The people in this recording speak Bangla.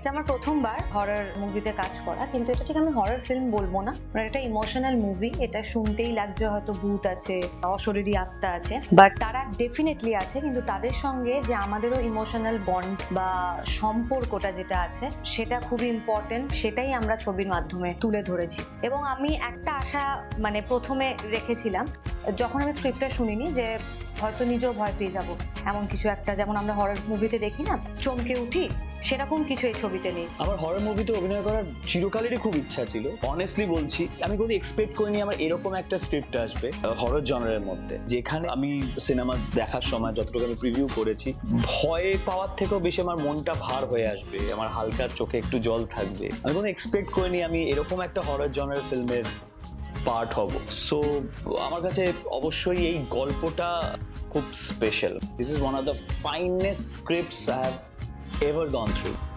এটা আমার প্রথমবার হরর মুভিতে কাজ করা, কিন্তু এটা ঠিক আমি হরর ফিল্ম বলব না। মানে এটা ইমোশনাল মুভি এটা শুনতেই লাগছে হয়তো ভূত আছে, অশরীরী আত্মা আছে বাট তারা ডেফিনেটলি আছে, কিন্তু তাদের সঙ্গে যে আমাদেরও ইমোশনাল বন্ড বা সম্পর্কটা যেটা আছে, সেটা খুবই ইম্পর্টেন্ট সেটাই আমরা ছবির মাধ্যমে তুলে ধরেছি। এবং আমি একটা আশা মানে প্রথমে রেখেছিলাম, যখন আমি স্ক্রিপ্টটা শুনিনি, যে হয়তো নিজেও ভয় পেয়ে যাব। এমন কিছু একটা, যেমন আমরা হরর মুভিতে দেখি না, চমকে উঠি সেরকম কিছু এই ছবিতে নেই। আমার হরর মুভিতে অভিনয় করার চিরকালেরই খুব ইচ্ছা ছিল। অনেস্টলি বলছি, আমি কোনো এক্সপেক্ট করিনি আমার এরকম একটা স্ক্রিপ্ট আসবে হরর জনারের মধ্যে। যেখানে আমি সিনেমা দেখার সময় যতটুকু আমি প্রিভিউ করেছি, ভয় পাওয়ার থেকেও বেশি আমার মনটা ভার হয়ে আসবে, আমার হালকা চোখে একটু জল থাকবে। আমি কোনো এক্সপেক্ট করিনি আমি এরকম একটা হরর জনারের ফিল্মের পার্ট হব। সো আমার কাছে অবশ্যই এই গল্পটা খুব special this is one of the finest scripts I have ever gone through.